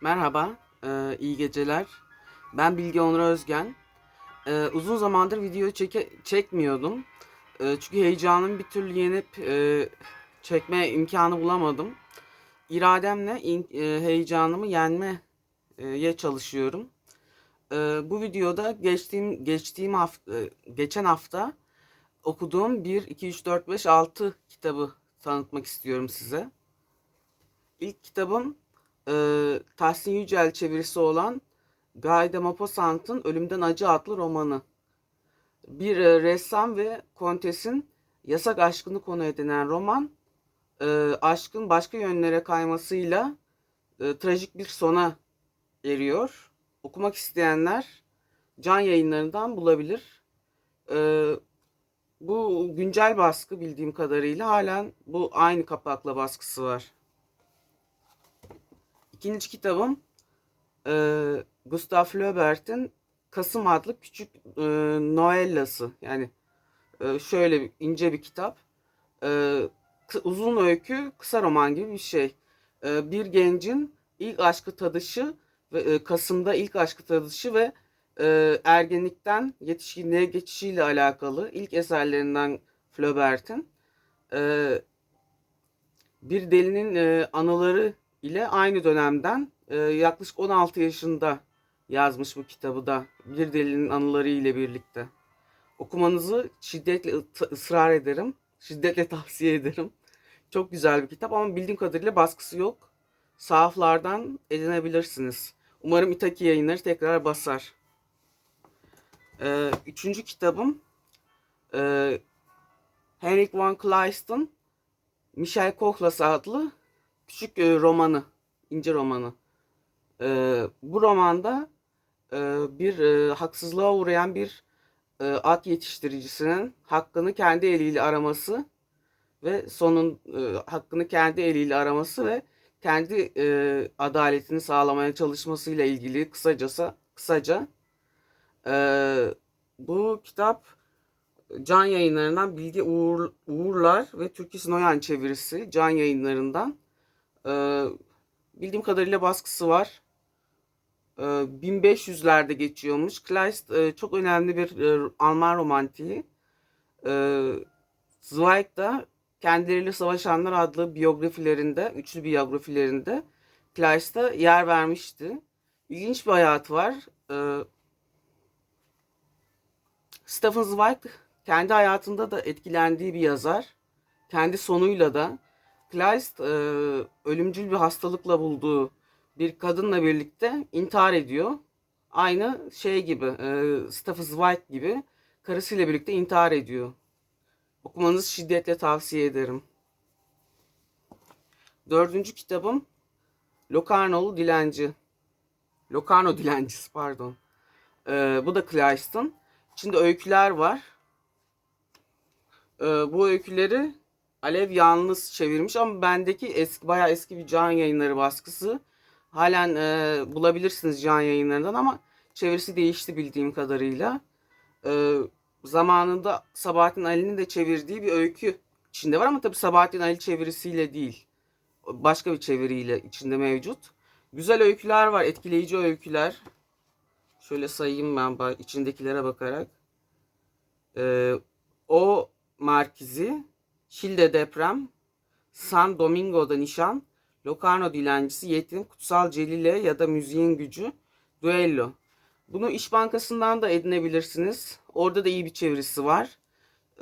Merhaba, e, iyi geceler. Ben Bilge Onur Özgen. E, uzun zamandır video çeke, çekmiyordum. E, çünkü heyecanımı bir türlü yenip e, çekme imkanı bulamadım. İrademle in- e, heyecanımı yenmeye çalışıyorum. E, bu videoda geçtiğim geçtiğim hafta, geçen hafta okuduğum 1, 2, 3, 4, 5, 6 kitabı tanıtmak istiyorum size. İlk kitabım e, Tahsin Yücel çevirisi olan Guy de Maupassant'ın Ölümden Acı adlı romanı. Bir e, ressam ve kontesin yasak aşkını konu edinen roman, e, aşkın başka yönlere kaymasıyla e, trajik bir sona eriyor. Okumak isteyenler can yayınlarından bulabilir. E, bu güncel baskı bildiğim kadarıyla halen bu aynı kapakla baskısı var. İkinci kitabım e, Gustav Flaubert'in Kasım adlı küçük e, novellası. Yani e, şöyle bir, ince bir kitap. E, uzun öykü, kısa roman gibi bir şey. E, bir gencin ilk aşkı tadışı ve e, Kasım'da ilk aşkı tadışı ve e, ergenlikten yetişkinliğe geçişiyle alakalı ilk eserlerinden Flaubert'in. E, bir delinin e, anıları ile aynı dönemden e, yaklaşık 16 yaşında yazmış bu kitabı da bir delinin anıları ile birlikte. Okumanızı şiddetle ısrar ederim. Şiddetle tavsiye ederim. Çok güzel bir kitap ama bildiğim kadarıyla baskısı yok. Sahaflardan edinebilirsiniz. Umarım İtaki yayınları tekrar basar. E, üçüncü kitabım e, Henrik von Kleist'ın Michel Koklas adlı küçük e, romanı, ince romanı. E, bu romanda e, bir e, haksızlığa uğrayan bir e, at yetiştiricisinin hakkını kendi eliyle araması ve sonun e, hakkını kendi eliyle araması ve kendi e, adaletini sağlamaya çalışmasıyla ilgili kısacası kısaca e, bu kitap Can Yayınlarından Bilge Uğur, Uğurlar ve Türkis Noyan çevirisi Can Yayınlarından. Ee, bildiğim kadarıyla baskısı var. Ee, 1500'lerde geçiyormuş. Kleist e, çok önemli bir e, Alman romantiği. Ee, Zweig da Kendileriyle Savaşanlar adlı biyografilerinde, üçlü biyografilerinde Kleist'a yer vermişti. İlginç bir hayatı var. Ee, Stefan Zweig kendi hayatında da etkilendiği bir yazar. Kendi sonuyla da Kleist e, ölümcül bir hastalıkla bulduğu bir kadınla birlikte intihar ediyor. Aynı şey gibi, e, Stefan Zweig gibi karısıyla birlikte intihar ediyor. Okumanızı şiddetle tavsiye ederim. Dördüncü kitabım Locarno'lu Dilenci. Locarno Dilencisi pardon. E, bu da Kleist'in. İçinde öyküler var. Ee, bu öyküleri Alev yalnız çevirmiş ama bendeki eski bayağı eski bir can yayınları baskısı. Halen e, bulabilirsiniz can yayınlarından ama çevirisi değişti bildiğim kadarıyla. Ee, zamanında Sabahattin Ali'nin de çevirdiği bir öykü içinde var ama tabii Sabahattin Ali çevirisiyle değil. Başka bir çeviriyle içinde mevcut. Güzel öyküler var, etkileyici öyküler. Şöyle sayayım ben içindekilere bakarak. Ee, o Markizi, Şilde deprem, San Domingo'da nişan, Locarno dilencisi, yetim, kutsal celile ya da müziğin gücü, duello. Bunu İş Bankası'ndan da edinebilirsiniz. Orada da iyi bir çevirisi var.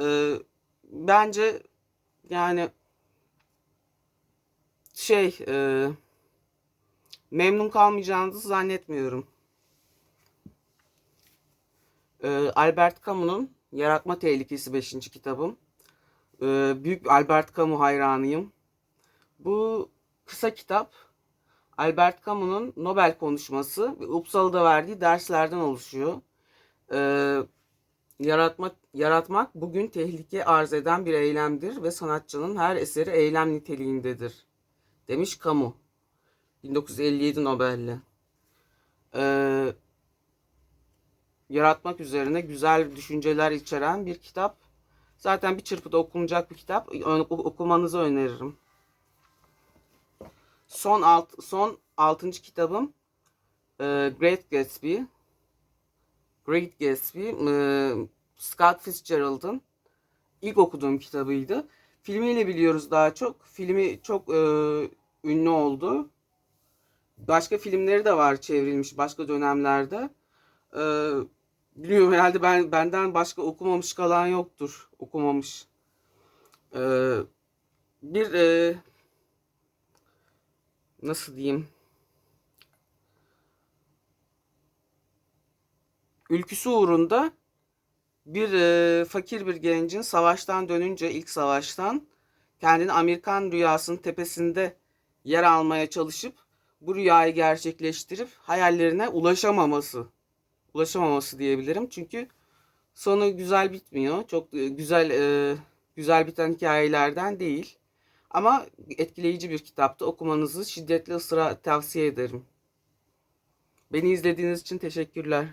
Ee, bence yani şey e, memnun kalmayacağınızı zannetmiyorum. Ee, Albert Camus'un Yaratma Tehlikesi 5. kitabım. Ee, büyük Albert Camus hayranıyım. Bu kısa kitap Albert Camus'un Nobel konuşması ve Uppsala'da verdiği derslerden oluşuyor. Ee, yaratma, yaratmak bugün tehlike arz eden bir eylemdir ve sanatçının her eseri eylem niteliğindedir. Demiş Camus. 1957 Nobel'le. Ee, yaratmak üzerine güzel düşünceler içeren bir kitap. Zaten bir çırpıda okunacak bir kitap. Okumanızı öneririm. Son alt, son 6. kitabım e, Great Gatsby. Great Gatsby. e, Scott Fitzgerald'ın ilk okuduğum kitabıydı. Filmiyle biliyoruz daha çok. Filmi çok e, ünlü oldu. Başka filmleri de var çevrilmiş başka dönemlerde. E, bilmiyorum herhalde ben benden başka okumamış kalan yoktur. Okumamış. E, bir e, nasıl diyeyim? Ülküsü uğrunda bir e, fakir bir gencin savaştan dönünce ilk savaştan kendini Amerikan rüyasının tepesinde yer almaya çalışıp bu rüyayı gerçekleştirip hayallerine ulaşamaması. Ulaşamaması diyebilirim. Çünkü sonu güzel bitmiyor. Çok e, güzel e, güzel biten hikayelerden değil. Ama etkileyici bir kitaptı. Okumanızı şiddetle ısrar tavsiye ederim. Beni izlediğiniz için teşekkürler.